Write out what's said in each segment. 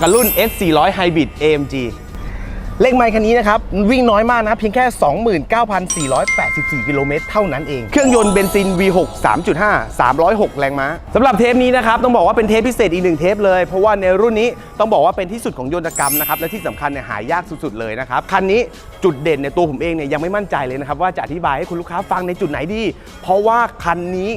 กับรุ่น S 4 0 0 Hybrid AMG เลขไมค์คันนี้นะครับ วิ่งน้อยมากนะ เพียงแค่ 29,484 กิโลเมตรเท่านั้นเอง เครื่องยนต์เบนซิน V6 3.5 306 แรงม้าสำหรับเทปนี้นะครับ ต้องบอกว่าเป็นเทปพิเศษอีกหนึ่งเทปเลย เพราะว่าในรุ่นนี้ต้องบอกว่าเป็นที่สุดของยนตกรรมนะครับ และที่สำคัญเนี่ยหายากสุดๆเลยนะครับ คันนี้จุดเด่นเนี่ยตัวผมเองเนี่ยยังไม่มั่นใจเลยนะครับ ว่าจะอธิบายให้คุณลูกค้าฟังในจุดไหนดี เพราะว่าคันนี้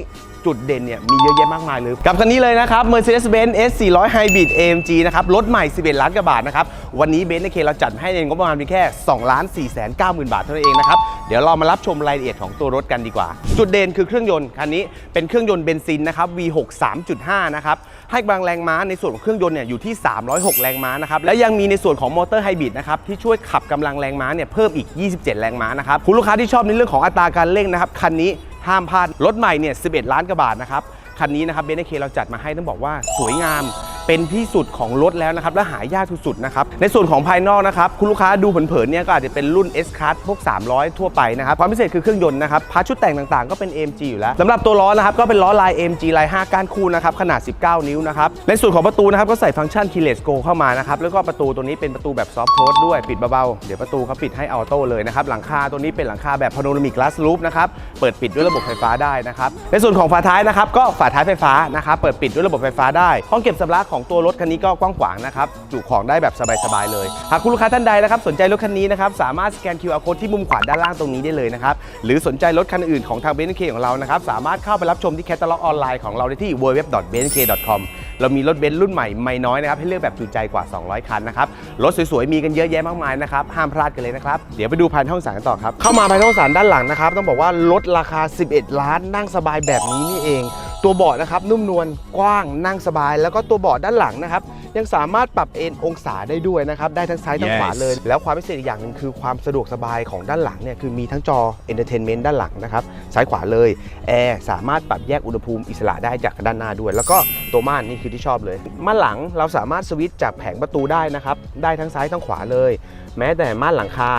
จุดเด่นเนี่ยมีเยอะแยะมากมายเลย กับคันนี้เลยนะครับ Mercedes-Benz S 4 0 0 Hybrid AMG นะครับ รถใหม่ 11 ล้านกว่าบาทนะครับ วันนี้เบนซ์ในเคเราจัดให้ในงบประมาณเพียงแค่2ล้าน4แสน9หมื่นบาทเท่านั้นเองนะครับ เดี๋ยวเรามารับชมรายละเอียดของตัวรถกันดีกว่า จุดเด่นคือเครื่องยนต์คันนี้เป็นเครื่องยนต์เบนซินนะครับ V6 3.5 นะครับให้กำลังแรงม้าในส่วนของเครื่องยนต์เนี่ยอยู่ที่ 306 แรงม้านะครับและยังมีในส่วนของมอเตอร์ไฮบริดนะครับที่ช่วยขับกำลังแรงม้าเนี่ยเพิ่มอีก 27 แรงม้านะครับคุณลูกค้าที่ชอบในเรื่องของอัตราการเร่งนะครับคันนี้ ห้ามพลาดรถใหม่เนี่ย11 ล้านกว่าบาทนะครับคันนี้นะครับเบนเคเราจัดมาให้ต้องบอกว่าสวยงามเป็นที่สุดของรถแล้วนะครับและหายากสุดๆนะครับในส่วนของภายนอกนะครับคุณลูกค้าดูเผินๆเนี่ยก็อาจจะเป็นรุ่น S Class พวก 300 ทั่วไปนะครับความพิเศษคือเครื่องยนต์นะครับพาร์ทชุดแต่งต่างๆก็เป็น AMG อยู่แล้วสำหรับตัวล้อนะครับก็เป็นล้อลาย AMG ลาย 5 ก้านคู่นะครับขนาด 19 นิ้วนะครับในส่วนของประตูนะครับก็ใส่ฟังก์ชัน Keyless Go เข้ามานะครับแล้วก็ประตูตัวนี้เป็นประตูแบบ Soft Close ด้วยปิดเบาๆเดี๋ยวประตูเขาปิดให้ออโต้เลยนะครับหลังคาตัวนี้เป็นหลังคาแบบ Panoramic Glass Roof นะครับเปิดปิดด้วยระบบไฟฟ้าได้นะครับในส่วนของฝาท้ายนะครับก็ฝาท้ายไฟฟ้านะครับเปิดปิดด้วยระบบไฟฟ้าได้ห้องเก็บสัมภาระของตัวรถคันนี้ก็กว้างขวางนะครับ จุของได้แบบสบายๆเลย หากคุณลูกค้าท่านใดนะครับสนใจรถคันนี้นะครับสามารถสแกน QR code ที่มุมขวาด้านล่างตรงนี้ได้เลยนะครับ หรือสนใจรถคันอื่นของทางเบนซ์เคของเรานะครับ สามารถเข้าไปรับชมที่แคตตาล็อกออนไลน์ของเราได้ที่ www.benz.com เรามีรถเบนซ์รุ่นใหม่ไม่น้อยนะครับให้เลือกแบบจุใจกว่า 200 คันนะครับ รถสวยๆ มีกันเยอะแยะมากมายนะครับ ห้ามพลาดกันเลยนะครับ เดี๋ยวไปดูภายในห้องสารกันต่อครับ เข้ามาภายในห้องสารด้านหลังนะครับ ต้องบอกว่าลดราคา 11 ล้านนั่งสบายแบบนี้นี่เอง ตัวเบาะนะครับนุ่มนวลกว้างนั่งสบาย แล้วก็ตัวเบาะด้านหลังนะครับยังสามารถปรับเอนองศาได้ด้วยนะครับได้ทั้งซ้ายทั้งขวา Yes เลย แล้วความพิเศษอีกอย่างหนึ่งคือความสะดวกสบายของด้านหลังเนี่ยคือมีทั้งจอ Entertainment ด้านหลังนะครับซ้ายขวาเลยแอร์สามารถปรับแยกอุณหภูมิอิสระได้จากด้านหน้าด้วย แล้วก็ตัวม่านนี่คือที่ชอบเลยม่านหลังเราสามารถสวิตช์จากแผงประตูได้นะครับได้ทั้งซ้ายทั้งขวาเลย แม้แต่ม่านหลังคา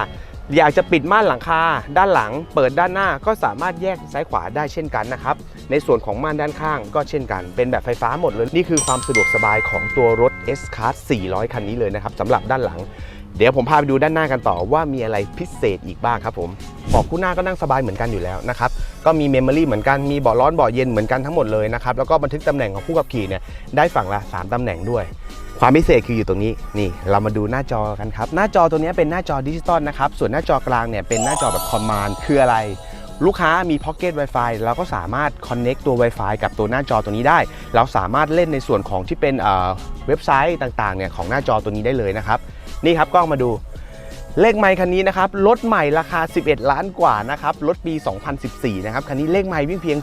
อยากจะปิดม่านหลังคาด้านหลัง เปิดด้านหน้าก็สามารถแยกซ้ายขวาได้เช่นกันนะครับ ในส่วนของม่านด้านข้างก็เช่นกัน เป็นแบบไฟฟ้าหมดเลย นี่คือความสะดวกสบายของตัวรถ S Class 400 คันนี้เลยนะครับสำหรับด้านหลัง เดี๋ยวผมพาไปดูด้านหน้ากันต่อว่ามีอะไรพิเศษอีกบ้างครับผมเบาะคู่หน้าก็นั่งสบายเหมือนกันอยู่แล้วนะครับ ก็มีเมมโมรี่เหมือนกัน มีเบาะร้อนเบาะเย็นเหมือนกันทั้งหมดเลยนะครับ แล้วก็บันทึกตำแหน่งของผู้ขับขี่เนี่ยได้ฝั่งละ 3ตำแหน่งด้วย ความพิเศษคืออยู่ตรงนี้นี่เรามาดูหน้าจอกันครับ หน้าจอตัวนี้เป็นหน้าจอดิจิตอลนะครับ ส่วนหน้าจอกลางเนี่ยเป็นหน้าจอแบบคอมมานด์คืออะไร ลูกค้ามีพ็อกเก็ต Wi-Fi เราก็สามารถคอนเน็กตัว Wi-Fi กับตัวหน้าจอตัวนี้ได้ เราสามารถเล่นในส่วนของที่เป็นเอ่อเว็บไซต์ต่างๆเนี่ยของหน้าจอตัวนี้ได้เลยนะครับ นี่ครับกล้องมาดู เลขไมค์คันนี้นะครับรถใหม่ราคา 11 ล้านกว่านะครับรถปี 2014 นะครับคันนี้เลขไมค์วิ่งเพียง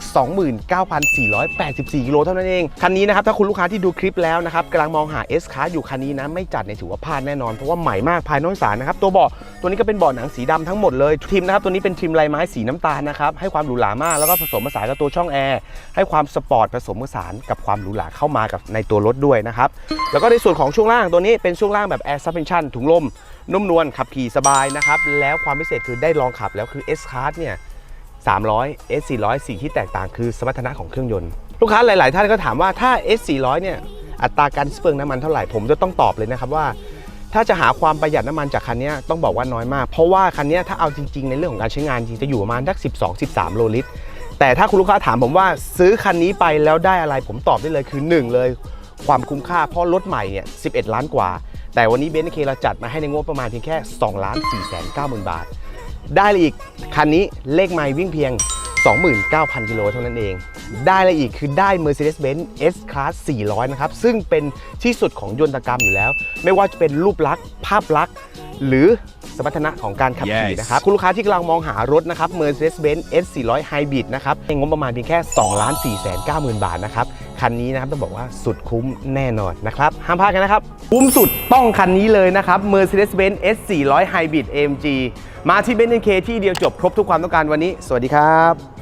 29,484 กิโลเท่านั้นเอง คันนี้นะครับถ้าคุณลูกค้าที่ดูคลิปแล้วนะครับกำลังมองหา S Class อยู่คันนี้นะไม่จัดเนี่ยถือว่าพลาดแน่นอนเพราะว่าใหม่มากภายนอกสารนะครับตัวเบาะตัวนี้ก็เป็นเบาะหนังสีดำทั้งหมดเลยทิมนะครับตัวนี้เป็นทิมลายไม้สีน้ำตาลนะครับให้ความหรูหรามากแล้วก็ผสมผสานกับตัวช่องแอร์ให้ความสปอร์ตผสมผสานกับความหรูหราเข้ามากับในตัวรถด้วยนะครับแล้วก็ในส่วนของช่วงล่างตัวนี้เป็นช่วงล่างแบบ Air Suspension ถุงลม นุ่มนวลขับขี่สบายนะครับ แล้วความพิเศษคือได้ลองขับแล้วคือ S Class เนี่ย300 S 400สิ่งที่แตกต่างคือสมรรถนะของเครื่องยนต์ ลูกค้าหลาย ๆ ท่านก็ถามว่าถ้า S 400เนี่ยอัตราการเปลืองน้ำมันเท่าไหร่ผมจะต้องตอบเลยนะครับว่า ถ้าจะหาความประหยัดน้ำมันจากคันนี้ต้องบอกว่าน้อยมาก เพราะว่าคันนี้ถ้าเอาจริง ๆ ในเรื่องของการใช้งานจริงจะอยู่ประมาณสัก12 13 โลลิตร แต่ถ้าคุณลูกค้าถามผมว่าซื้อคันนี้ไปแล้วได้อะไรผมตอบได้เลยคือหนึ่งเลย ความคุ้มค่าเพราะรถใหม่เนี่ย11 ล้านกว่า แต่วันนี้เบนซ์เคเราจัดมาให้ในงบประมาณเพียงแค่2ล้าน4แสน9หมื่นบาท ได้เลยอีกคันนี้เลขไมล์วิ่งเพียง 29,000กิโลเท่านั้นเอง ได้เลยอีกคือได้ Mercedes-Benz S Class 400 นะครับ ซึ่งเป็นที่สุดของยนตกรรมอยู่แล้ว ไม่ว่าจะเป็นรูปลักษณ์ภาพลักษณ์ หรือสมรรถนะของการขับขี่ Yes นะครับ คุณลูกค้าที่กำลังมองหารถนะครับ Mercedes-Benz S 400 Hybrid นะครับในงบประมาณเพียงแค่2ล้าน4แสน9หมื่นบาทนะครับ คันนี้นะครับต้องบอกว่าสุดคุ้มแน่นอนนะครับ ห้ามพลาดกันนะครับ คุ้มสุดต้องคันนี้เลยนะครับ Mercedes-Benz S 400 Hybrid AMG มาที่ Benz K ที่เดียวจบครบทุกความต้องการวันนี้ สวัสดีครับ